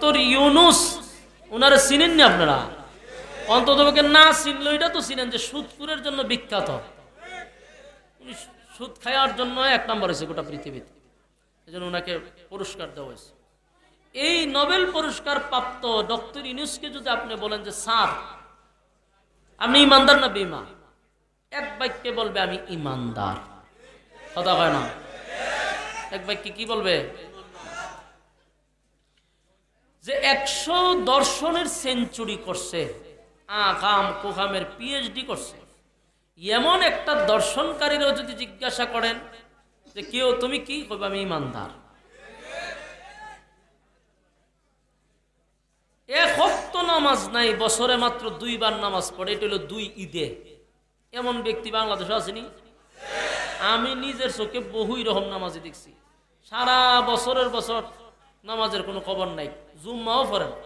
Doctor Yunus চিনেন না আপনারা? অন্তত না চিনল এটা তো চিনেন যে সুদপুরের জন্য বিখ্যাত। উনি সুদ খাওয়ার জন্য এক নম্বর হয়েছে গোটা পৃথিবীতে। এই জন্য ওনাকে পুরস্কার দেওয়া হয়েছে। এই নোবেল পুরস্কার প্রাপ্ত ডক্টর ইউনুসকে যদি আপনি বলেন যে, স্যার আপনি ইমানদার না বেমা এক বাক্যে বলবে, আমি ইমানদার। কথা হয় না? এক বাক্যে কি বলবে? যে একশো দর্শনের সেঞ্চুরি করছে আকাম কোকামের পিএইচডি করছে। এমন একটা দর্শনকারীরাও যদি জিজ্ঞাসা করেন যে, কেউ, তুমি কি? করবে আমি ইমানদার। এক হপ্ত নামাজ নাই, বছরে মাত্র দুইবার নামাজ পড়ে, এটা হলো দুই ঈদে। এমন ব্যক্তি বাংলাদেশে আসেনি? আমি নিজের চোখে বহুই রকম নামাজে দেখছি। সারা বছরের বছর নামাজের কোনো খবর নাই, জুম্মাও পড়ে না।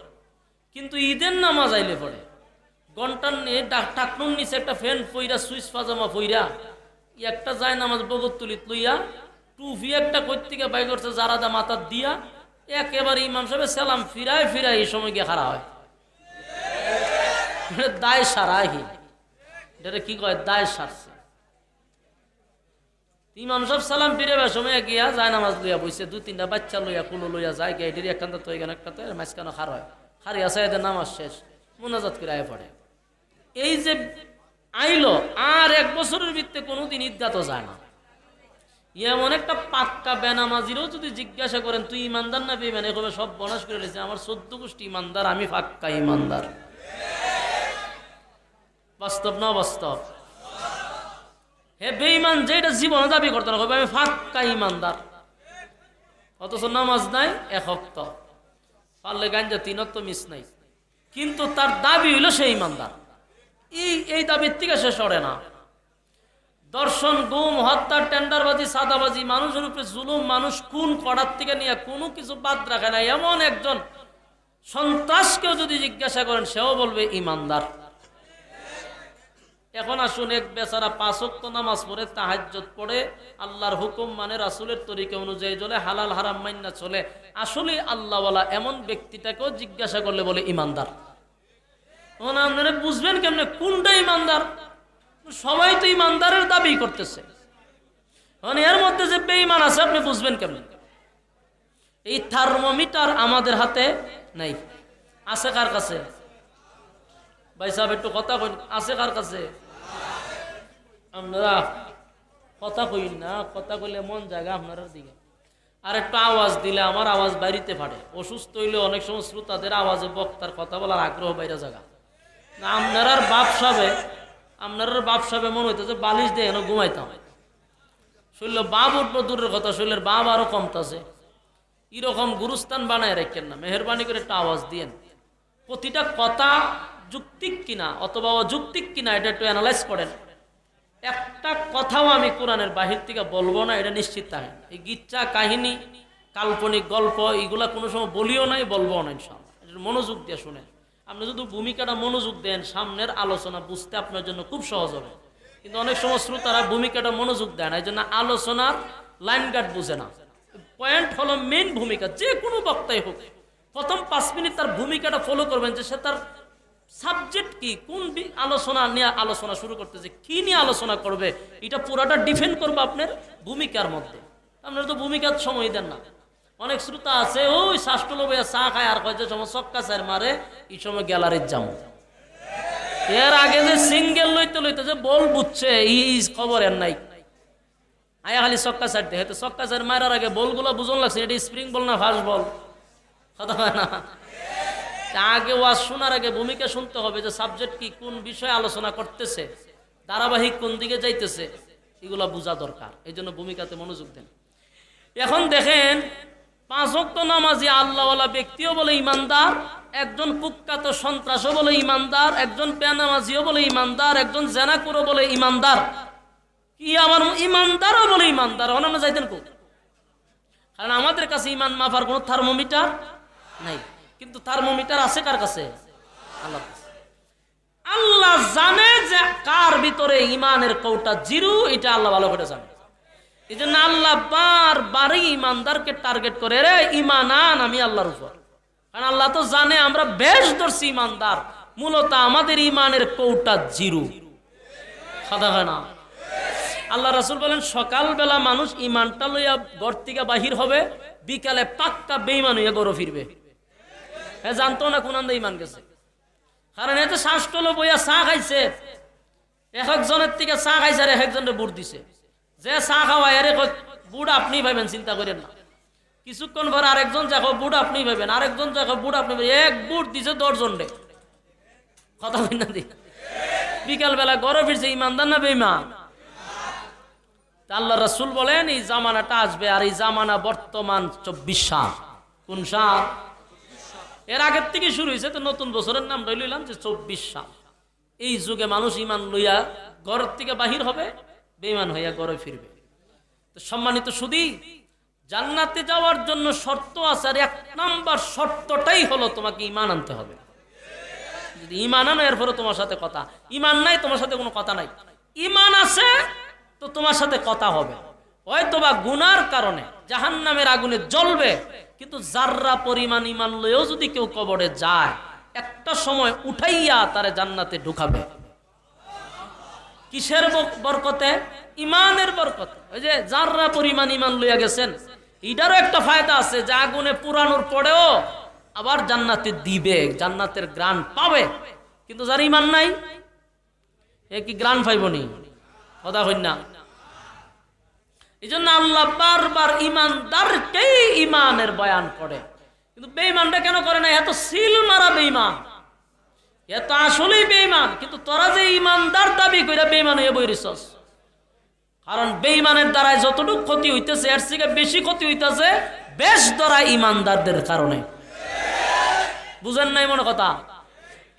কিন্তু ঈদের নামাজ আইলে পড়ে। ঘণ্টার নিয়ে টাকনুর নিচে একটা ফ্যান পইরা, সুইচ পাজামা পইরা, একটা যায় নামাজ বগত তুলিত লইয়া টুফি একটা কৈতিকে বাই করছে জারাদা মাথার দিয়া, একেবারে ইমাম সাহেব সালাম ফিরায় ফিরায় এই সময় গিয়ে খারা হয়। দায় সারাহি এটা কি কয়? দায় সারছে। ইমাম সাহেব সালাম ফিরে সময় গিয়া যায় নামাজ লইয়া বইছে, দু তিনটা বাচ্চা লইয়া, কুলো লইয়া যায় গিয়ে এটির একখান তো একটা তো মাঝখানে খার হয়। খারি আছে এদের নামাজ শেষ, মোনাজাত করে আয় পড়ে। এই যে আইলো, আর এক বছরের ভিত্তে কোনোদিন ঈদগা তো যায় না। এমন একটা পাক্কা বেনামাজিরও যদি জিজ্ঞাসা করেন, তুই ইমানদার না বেমানে কবে সব বনাস করে লেছে আমার চোদ্দ গোষ্ঠী ইমানদার আমি পাক্কা ইমানদার বাস্তব না বাস্তব হে বেঈমান যেটা জীবনে দাবি করতে না আমি ফাক্কা ইমানদার অথচ নামাজ নাই, এক হক্ত পারলে গাঞ্জা তিন তো মিস নাই। কিন্তু তার দাবি হইল সে ইমানদার এই এই দাবির থেকে সে সরে না। দর্শন, গুম, হত্যা, টেন্ডারবাজি, সাদাবাজি, মানুষের উপরে জুলুম, মানুষ কোন করার থেকে নিয়ে কোনো কিছু বাদ রাখে না। এমন একজন সন্ত্রাসকেও যদি জিজ্ঞাসা করেন, সেও বলবে ইমানদার এখন আসুন এক বেচারা পাঁচক্ত নামাজ পড়ে তাহাজ্জত পড়ে, আল্লাহর হুকুম মানে রাসুলের তরিকা অনুযায়ী চলে, হালাল হারাম মান্না চলে। আসলে আল্লাহওয়ালা এমন ব্যক্তিটাকেও জিজ্ঞাসা করলে বলে, ইমানদার। তখন বুঝবেন কেমনে, কোনটা ইমানদার? সবাই তো ইমানদারের দাবি করতেছে। মানে এর মধ্যে যে বেঈমান আছে, আপনি বুঝবেন কেমনে? এই থার্মোমিটার আমাদের হাতে নাই। আছে কার কাছে? ভাই সাহেব, একটু কথা আছে কার কাছে? আপনারা কথা কই না, কথা কইলে মন জায়গা আপনার দিকে। আর একটু আওয়াজ দিলে আমার আওয়াজ বাড়িতে ফাটে। অসুস্থ হইলে অনেক সময় শ্রোতাদের আওয়াজে বক্তার কথা বলার আগ্রহ বাইরে জায়গা না, আপনার আর বাপ সাবে, আপনার বাপ সাবে মনে হইতো যে বালিশ দিয়ে এনে ঘুমাইতাম। শরীর বাপ উঠবো, দূরের কথা শরীরের বাপ আরও কমতাছে। এরকম গুরুস্থান বানায় রাখেন না। মেহরবানি করে একটা আওয়াজ দিয়েন। প্রতিটা কথা যুক্তিক কিনা, অথবা অযুক্তিক কিনা, এটা একটু অ্যানালাইজ করেন। একটা কথাও আমি কোরআনের বাহির থেকে বলব না, এটা নিশ্চিত থাকেন এই গিচ্ছা কাহিনী, কাল্পনিক গল্প, এগুলা কোনো সময় বলিও নাই বলব না ইনশাল্লাহ মনোযোগ দিয়ে শুনেন। আপনি যদি ভূমিকাটা মনোযোগ দেন, সামনের আলোচনা বুঝতে আপনার জন্য খুব সহজ হবে। কিন্তু অনেক সময় শ্রোতারা ভূমিকাটা মনোযোগ দেয় না এই জন্য আলোচনার লাইন গার্ড বুঝে না। পয়েন্ট হলো মেন ভূমিকা, যে কোনো বক্তাই হোক। প্রথম পাঁচ মিনিট তার ভূমিকাটা ফলো করবেন যে সে তার সাবজেক্ট কি? কোন আলোচনা নিয়ে আলোচনা শুরু করতেছে? কি নিয়ে আলোচনা করবে? এটা পুরাটা ডিফেন্ড করবে আপনার ভূমিকার মধ্যে। আপনার তো ভূমিকার সময় দেন না। অনেক শ্রোতা আছে, ওই শাস্ত্র লোভে চা খায় আর কয় যে সময় চক্কা চার মারে, এই সময় গ্যালারির যাও এর আগে যে সিঙ্গেল লইতে লইতে যে বল বুঝছে এই খবর এর নাই। আয়া খালি চক্কা চার হয়তো চক্কা চার মারার আগে বলগুলো বুঝন লাগছে, এটা স্প্রিং বল না ফাস্ট বল? কথা হয় না। আগে ওয়াজ শোনার আগে ভূমিকা শুনতে হবে যে সাবজেক্ট কি, কোন বিষয়ে আলোচনা করতেছে, ধারাবাহিক কোন দিকে যাইতেছে, এগুলা বোঝা দরকার। এই জন্য ভূমিকাতে মনোযোগ দেন। এখন দেখেন, পাঁচ ওয়াক্ত নামাজি আল্লাহওয়ালা ব্যক্তিও বলে ইমানদার, একজন কুখ্যাত সন্ত্রাসও বলে ইমানদার, একজন পেনামাজিও বলে ইমানদার, একজন জেনাকুরও বলে ইমানদার। কি আমার ইমানদারও বলে ইমানদার? অনান্য যাইতেন কারণ আমাদের কাছে ইমান মাফার কোনো থার্মোমিটার নাই। কিন্তু থার্মোমিটার আছে কার কাছে? আল্লাহ আল্লাহ জানে যে কার ভিতরে ইমানের কৌটা জিরু, এটা আল্লাহ ভালো করে জানে। এই জন্য আল্লাহ বার বারই ইমানদারকে টার্গেট করে রে ইমান আন, আমি আল্লাহর উপর। কারণ আল্লাহ তো জানে, আমরা বেশ ধরছি ইমানদার মূলত আমাদের ইমানের কৌটা জিরু। সাদা না। আল্লাহ রাসুল বলেন, সকালবেলা মানুষ ইমানটা লইয়া ঘর থেকে বাহির হবে, বিকালে পাক্কা বেইমান হইয়া গরো ফিরবে। জানতো না কোন ইমান গেছে। কারণ এতে শ্বাসটলো বইয়া চা খাইছে। এক একজনের থেকে চা খাইছে আর এক একজনের বুট দিছে। যে চা খাওয়ায়, আরে বুট আপনি ভাবেন চিন্তা করেন না। কিছুক্ষণ পর আরেকজন দেখো বুট আপনি ভাবেন আরেকজন দেখো বুট আপনি। এক বুট দিছে দশজন রে কথা হয় না দি বিকালবেলা গরো ফিরছে, ইমানদার না বেইমান আল্লাহ রসুল বলেন, এই জামানাটা আসবে আর এই জামানা বর্তমান চব্বিশ সাল। কোন সাল? এর আগের থেকে শুরু হয়েছে, তো নতুন বছরের নাম লইলাম যে চব্বিশ সাল। এই যুগে মানুষ ইমান লইয়া ঘর থেকে বাহির হবে বেইমান হইয়া ঘরে ফিরবে। সম্মানিত শুধু জান্নাতে যাওয়ার জন্য শর্ত আছে, আর এক নাম্বার শর্তটাই হলো তোমাকে ইমান আনতে হবে। যদি ইমান আনো এরপরে তোমার সাথে কথা। ইমান নাই, তোমার সাথে কোনো কথা নাই। ইমান আছে, তো তোমার সাথে কথা হবে। হয়তো বা গুনার কারণে জাহান নামের আগুনে জ্বলবে। কিন্তু জাররা পরিমাণ ইমান লয়েও যদি কেউ কবরে যায়, একটা সময় উঠাইয়া তারে জান্নাতে ঢুকাবে। কিসের বরকতে? ইমানের বরকতে। ওই যে যাররা পরিমাণ ইমান লইয়া গেছেন এটারও একটা ফায়দা আছে যে আগুনে পুরানোর পরেও আবার জান্নাতে দিবে, জান্নাতের গ্রান পাবে। কিন্তু যার ইমান নাই, এ কি গ্রান পাইবনি? কথা হইন। এই জন্য আল্লাহ বারবার ইমানদারকেই ইমানের বয়ান করে। কিন্তু বেইমানটা কেন করে না? এত সিল মারা বেইমান এত আসলেই বেইমান কিন্তু তোরা যে ইমানদার দাবি করে বেইমান হয়ে বইরিছস। কারণ বেইমানের দ্বারাই যতটুকু ক্ষতি হইতেছে, এর থেকে বেশি ক্ষতি হইতেছে বেশ দ্বারা ইমানদারদের কারণে। বুঝেন নাই মনে কথা?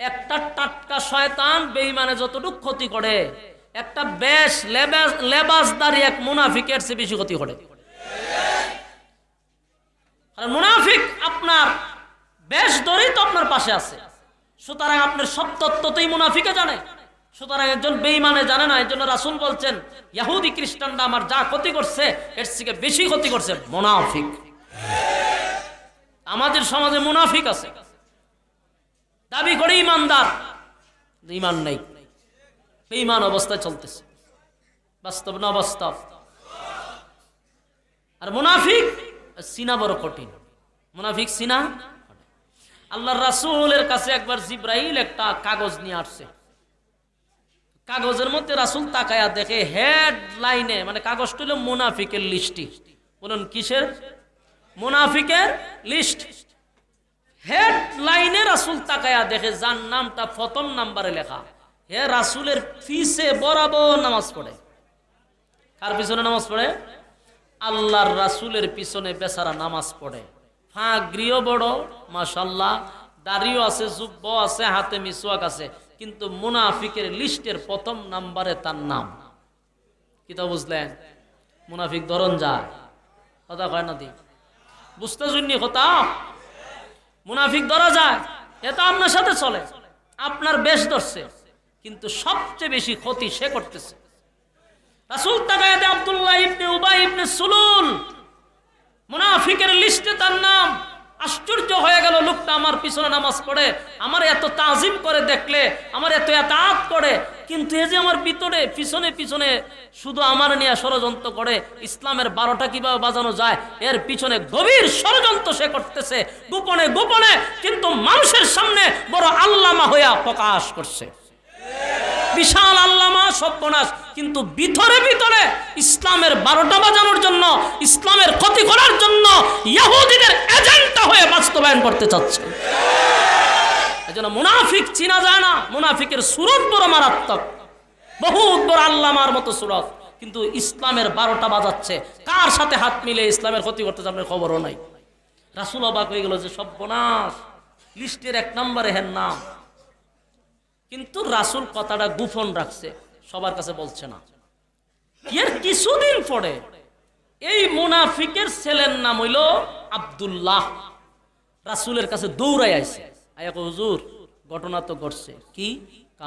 একটা টাটকা শয়তান বেইমানে যতটুকু ক্ষতি করে একটা বেশ লেবাস, লেবাসদারি এক মুনাফিকের চেয়ে বেশি ক্ষতি করে। মুনাফিক আপনার বেশ ধরেই তো আপনার পাশে আছে। সুতরাং আপনার সব তত্ত্বতেই মুনাফিকে জানে। সুতরাং একজন বেইমানে জানে না এই জন্য রাসুল বলছেন, ইয়াহুদি খ্রিস্টানরা আমার যা ক্ষতি করছে, এর থেকে বেশি ক্ষতি করছে মুনাফিক। আমাদের সমাজে মুনাফিক আছে। দাবি করে ইমানদার ইমান নেই। বেইমান অবস্থায় চলতেছে। বাস্তব না বাস্তব আর মুনাফিক, সিনা বড় কঠিন। মুনাফিক, সিনা আল্লাহর রাসূলের কাছে একবার জিব্রাইল একটা কাগজ নিয়ে আসছে। কাগজের মধ্যে রাসূল তাকায়া দেখে হেড লাইনে মানে কাগজটা হলো মুনাফিকের লিস্টি বলুন, কিসের? মুনাফিকের লিস্ট। হেড লাইনে রাসূল তাকায়া দেখে যার নামটা প্রথম নাম্বারে লেখা। হে রাসূলের ফিসে বরাবর নামাজ পড়ে। কার পিছনে নামাজ পড়ে? আল্লাহর রাসূলের পিছনে বেচারা নামাজ পড়ে। ফাঁকরিও বড় মাশাল্লাহ দাড়িও আছে, জুব্ব আছে, হাতে মিসওয়াক আছে। কিন্তু মুনাফিকের লিস্টের প্রথম নাম্বারে তার নাম। কি তা বুঝলেন? মুনাফিক ধরন যায়। কথা কয় না দি? বুঝতে শুননি কথা? মুনাফিক ধরা যায়। এটা আপনার সাথে চলে। আপনার বেশ ধরছে। কিন্তু সবচেয়ে বেশি ক্ষতি সে করতেছে। রাসূল তাকায়াতে আব্দুল্লাহ ইবনে উবাই ইবনে সুলুল। মুনাফিকের লিস্টে তার নাম। আশ্চর্য হয়ে গেল, লোকটা আমার পিছনে নামাজ পড়ে, আমার এত তাজিম করে দেখলে, আমার এত এতাত করে, কিন্তু এই যে আমার ভিতরে, পিছনে পিছনে শুধু আমার নিয়ে ষড়যন্ত্র করে, ইসলামের বারোটা কীভাবে বাজানো যায়, এর পিছনে গভীর ষড়যন্ত্র সে করতেছে, গোপনে গোপনে, কিন্তু মানুষের সামনে বড় আল্লামা হইয়া প্রকাশ করছে। বিশাল আল্লামা সর্বনাশ। কিন্তু ভিতরে ভিতরে ইসলামের বারোটা বাজানোর জন্য, ইসলামের ক্ষতি করার জন্য ইহুদিদের এজেন্টটা হয়ে বাস্তবায়ন করতে চাচ্ছে। এজন্য মুনাফিক চিনা যায় না, মুনাফিকের সুরত বড় মারাত্মক। বহুত বড় আল্লামার মতো সুরত। কিন্তু ইসলামের বারোটা বাজাচ্ছে, কার সাথে হাত মিলে ইসলামের ক্ষতি করতেছে আপনার খবরও নাই। রাসুল অবাক হয়ে গেল যে সর্বনাশ। লিস্টের এক নম্বরে হের নাম। কিন্তু রাসুল কথাটা গোপন রাখছে, সবার কাছে বলছে না। এর কিছুদিন পরে এই মুনাফিকের ছেলের নাম হইল আব্দুল্লাহ। রাসুলের কাছে দৌড়াই আইছে। আয়াক হুজুর, ঘটনা তো ঘটছে। কি?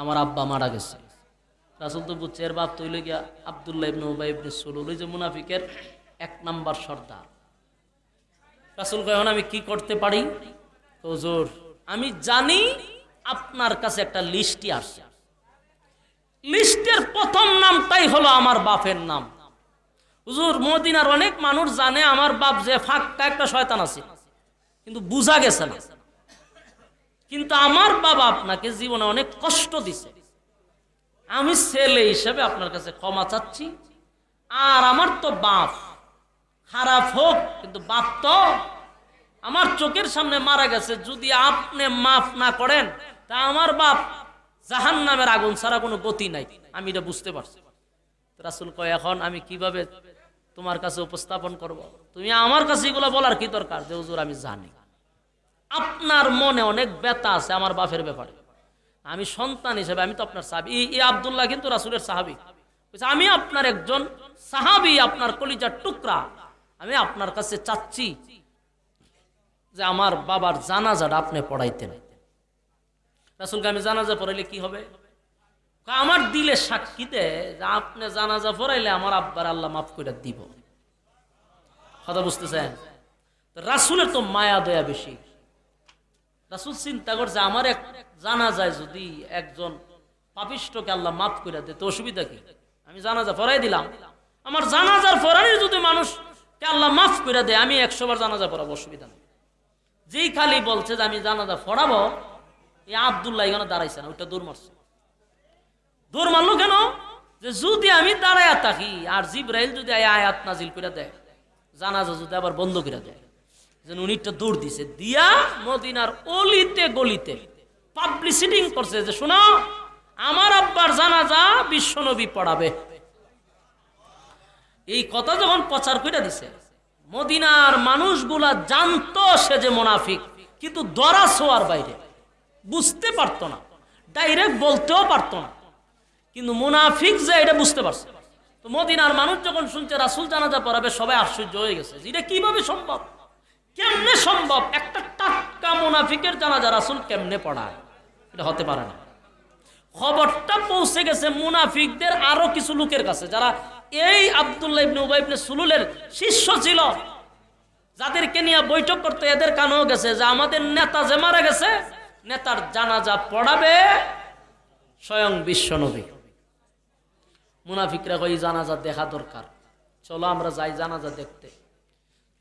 আমার আব্বা মারা গেছে। রাসুল তো বুঝছে, এর বাপ তৈল গিয়া আবদুল্লাহ ইবনে উবাই ইবনে সুলুল। যে মুনাফিকের এক নাম্বার সর্দার। রাসুল কয়, এখন আমি কি করতে পারি? হুজুর, আমি জানি আপনার কাছে একটা লিস্টই আসছে। লিস্টের প্রথম নামটাই হলো আমার বাপের নাম। হুজুর, মদিনার অনেক মানুষ জানে আমার বাপ যে ফাঁকটা একটা শয়তান আছে, কিন্তু বুঝা গেছে না। কিন্তু আমার বাবা আপনাকে জীবনে অনেক কষ্ট দিছে। আমি ছেলে হিসেবে আপনার কাছে ক্ষমা চাচ্ছি, আর আমার তো বাপ। খারাপ হোক, কিন্তু বাপ তো আমার চোখের সামনে মারা গেছে। যদি আপনি মাফ না করেন তা আমার বাপ জাহান নামের আগুন ছাড়া কোনো গতি নাই। আমি এটা বুঝতে পারছি। রাসুল কয়, এখন আমি কীভাবে তোমার কাছে উপস্থাপন করব। তুমি আমার কাছে এগুলো বলার কি দরকার? যে, হুজুর, আমি জানি। আপনার মনে অনেক ব্যথা আছে আমার বাপের ব্যাপারে। আমি সন্তান হিসেবে, আমি তো আপনার সাহাবি। এই- আবদুল্লাহ কিন্তু রাসুলের সাহাবি। আমি আপনার একজন সাহাবি, আপনার কলিজার টুকরা। আমি আপনার কাছে চাচ্ছি যে, আমার বাবার জানাজাটা আপনি পড়াইতেন। রাসুলকে আমি জানাজা পড়াইলে কি হবে? আমার দিলে সাক্ষী দেয় যে আপনি জানাজা পড়াইলে আমার আব্বার আল্লাহ মাফ করে দিব। কথা বুঝতেছেন? রাসুলের তো মায়া দয়া বেশি। রাসুল চিন্তা করছে আমার এক জানা যায় যদি একজন পাপিষ্টকে আল্লাহ মাফ করে দেয়, তো অসুবিধা কি? আমি জানাজা পড়াই দিলাম। আমার জানাজার পড়ানি যদি মানুষকে আল্লাহ মাফ করে দেয়, আমি একশো বার জানাজা পড়াবো, অসুবিধা নেই। যেই খালি বলছে যে আমি জানাজা পড়াবো এই আবদুল্লাহ এখানে দাঁড়াইছে না, ওইটা দূর মারছে। মারলো কেন? যে যদি আমি দাঁড়ায় থাকি, আর জিব্রাইল যদি আয়াত নাজিল করে দেয়, জানাজা যদি আবার বন্ধ করে দেয় দৌড় দিছে। দিয়া মদিনার অলিতে গলিতে পাবলিসিটিং করছে যে আমার আব্বার জানাজা বিশ্বনবী পড়াবে। এই কথা যখন প্রচার করে দিছে, মদিনার মানুষগুলা জানতো সে যে মোনাফিক, কিন্তু দরা ছোয়ার বাইরে। বুঝতে পারতো না। ডাইরেক্ট বলতেও পারতো না। কিন্তু মুনাফিক যে এটা বুঝতে পারছে। তো মদিনার মানুষ যখন শুনছে রাসুল জানাজা পড়াবে, সবাই আশ্চর্য হয়ে গেছে এটা কীভাবে সম্ভব? কেমনে সম্ভব? একটা টাটকা মুনাফিকের জানাজা রাসুল কেমনে পড়ায়? এটা হতে পারে না। খবরটা পৌঁছে গেছে মুনাফিকদের আরও কিছু লোকের কাছে, যারা এই আবদুল্লাহ ইবনে সুলুলের শিষ্য ছিল। যাদেরকে নিয়ে বৈঠক করতে এদের কানেও গেছে যে আমাদের নেতা যে মারা গেছে নেতার জানাজা পড়াবে স্বয়ং বিশ্বনবী মুনাফিকরা কই জানাজা দেখা দরকার। চলো আমরা যাই জানাজা দেখতে।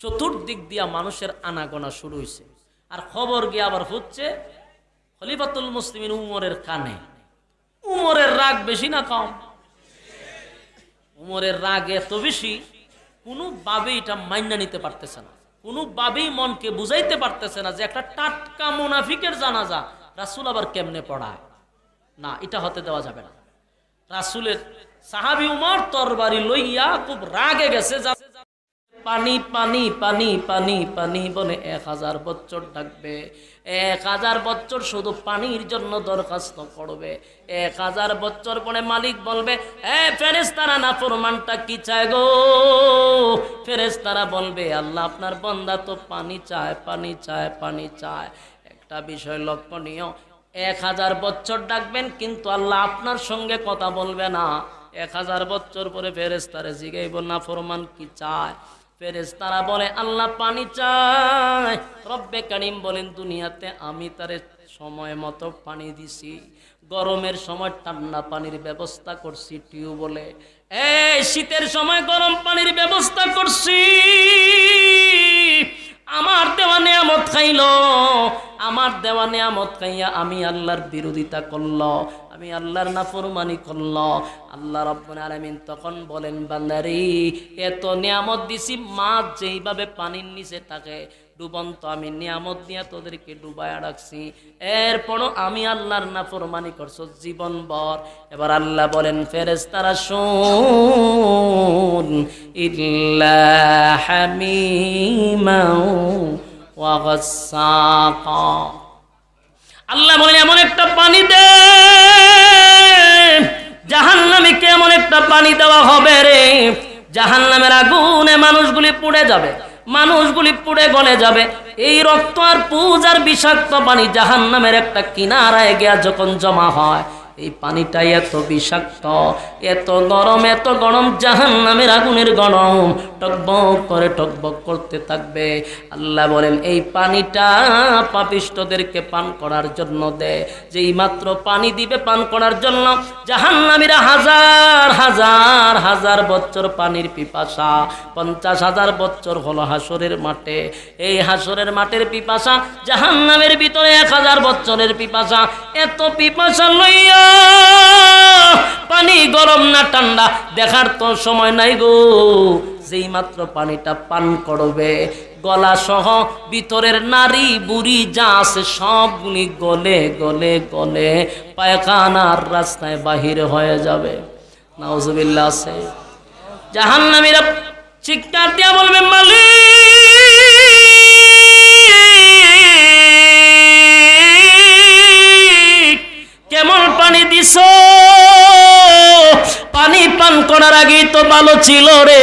চতুর্দিক দিয়া মানুষের আনাগোনা শুরু হয়েছে আর খবর গিয়ে আবার হচ্ছে, খলিফাতুল মুসলিমিন উমরের কানে। উমরের রাগ বেশি না কম? উমরের রাগ এত বেশি কোনোভাবে এটা মাইনা নিতে পারতেছে না। কোনোভাবেই মনকে বুঝাইতে পারতেছে না যে একটা টাটকা মুনাফিকের জানাজা রাসুল আবার কেমনে পড়ায়? না, এটা হতে দেওয়া যাবে না। রাসুলের সাহাবি উমার তরবারি লইয়া খুব রাগে গেছে যা- পানি পানি পানি পানি পানি বলে এক হাজার বছর ডাকবে এক হাজার বছর শুধু পানির জন্য দরখাস্ত করবে। এক হাজার বছর পরে মালিক বলবে, এ ফেরেস্তারা না ফরমানটা কি চায় গো? ফেরেস্তারা বলবে, আল্লাহ, আপনার বন্দা তো পানি চায় পানি চায় পানি চায়। একটা বিষয় লক্ষণীয়, এক হাজার বছর ডাকবেন কিন্তু আল্লাহ আপনার সঙ্গে কথা বলবে না। এক হাজার বছর পরে ফেরেস্তারে জিগাইব না ফরমান কি চায়? ফেরেস্তারা বলে, আল্লাহ পানি চায় রব্বে কারিম বলেন, দুনিয়াতে আমি তার সময় মতো পানি দিছি। গরমের সময় ঠান্ডা পানির ব্যবস্থা করছি। টিউবওয়েলে এই শীতের সময় গরম পানির ব্যবস্থা করছি। আমার দেওয়া নিয়ামত খাইল। আমার দেওয়া নিয়ামত খাইয়া আমি আল্লাহর বিরোধিতা করল। আমি আল্লাহর নাফরমানি করল। আল্লাহ রব্বুল আলামিন তখন বলেন, বান্দারি, এত নিয়ামত দিছি, মাছ যেইভাবে পানির নিচে থাকে ডুবন্ত, আমি নিয়ামত দিয়া তোদেরকে ডুবায়া রাখছি এরপরও আমি আল্লাহর নাফরমানি করছ জীবন ভর এবার আল্লাহ বলেন শুন। হামিমাও ওয়া গাসসাকা আল্লাহ বলেন, এমন একটা পানি দে জাহান নামে এমন একটা পানি দেওয়া হবে রে? জাহান নামের আগুনে মানুষগুলি পুড়ে যাবে। মানুষগুলি পুড়ে গলে যাবে। এই রক্ত আর পূজার বিষাক্ত পানি জাহান নামের একটা কিনারায় গিয়া যখন জমা হয়। এই পানিটা এত বিষাক্ত, এত গরম এত গরম জাহান নামের আগুনের গরম। টকবক করে টকবক করতে থাকবে। আল্লাহ বলেন, এই পানিটা পাপিষ্টদেরকে পান করার জন্য দেয় যেই মাত্র পানি দিবে পান করার জন্য, জাহান্নামীরা হাজার হাজার হাজার বছর পানির পিপাসা, পঞ্চাশ হাজার বছর হলো হাসরের মাঠে। এই হাসরের মাঠের পিপাসা জাহান্নামের ভিতরে এক হাজার বছরের পিপাসা। এত পিপাসা লইয়া পানি গরম না ঠান্ডা, দেখার তো সময় নাই গো। যেই মাত্র পানিটা পান করবে, গলা সহ ভিতরের নারী বুড়ি যা আছে সবগুলি গলে গলে গলে পায়খানার রাস্তায় বাহির হয়ে যাবে। নাউজুবিল্লাহ আছে। জাহান্নামীরা চিৎকার দিয়া বলবে, মালিক! দিছ পানি পান করার আগেই তো ভালো ছিল রে।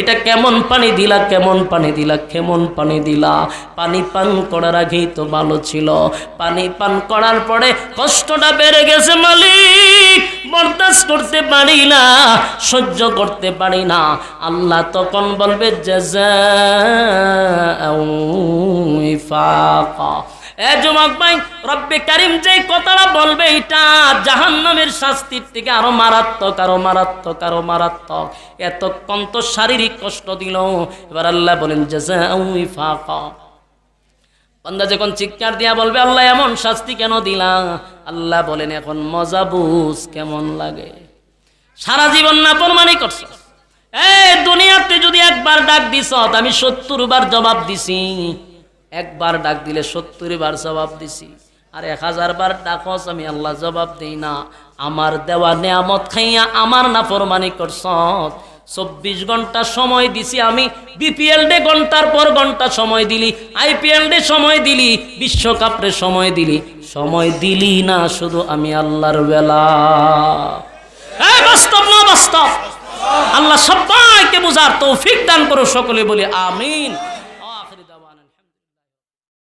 এটা কেমন পানি দিলা, কেমন পানি দিলা, কেমন পানি দিলা? পানি পান করার আগেই তো ভালো ছিল। পানি পান করার পরে কষ্টটা বেড়ে গেছে মালিক। বরদাস্ত করতে পারি না, সহ্য করতে পারি না। আল্লাহ তখন বলবে জাযা এ যুবক ভাই, রব্বে যে কথাটা বলবে এটা জাহান্নামের শাস্তির থেকে আরও মারাত্মক আরও মারাত্মক আরও মারাত্মক। এতক্ষণ তো শারীরিক কষ্ট দিল। এবার আল্লাহ বলেন যে যখন চিৎকার দিয়া বলবে, আল্লাহ এমন শাস্তি কেন দিলা? আল্লাহ বলেন, এখন মজা বুঝ কেমন লাগে। সারা জীবন না প্রমাণই করছ। এই দুনিয়াতে যদি একবার ডাক দিস আমি সত্তর বার জবাব দিছি। একবার ডাক দিলে সত্তর বার জবাব দিছি। আর এক হাজার বার ডাকস, আমি আল্লাহ জবাব দিই না। আমার দেওয়া নেয়ামত খাইয়া আমার না ফরমানি করছ চব্বিশ ঘণ্টা সময় দিছি আমি, বিপিএল ডে ঘণ্টার পর ঘণ্টা সময় দিলি, আইপিএল ডে সময় দিলি, বিশ্বকাপে সময় দিলি। সময় দিলি না, শুধু আমি আল্লাহর বেলা। বাস্তব না বাস্তব? আল্লাহ সবাইকে বুঝার তৌফিক দান করো সকলে বলি, আমিন।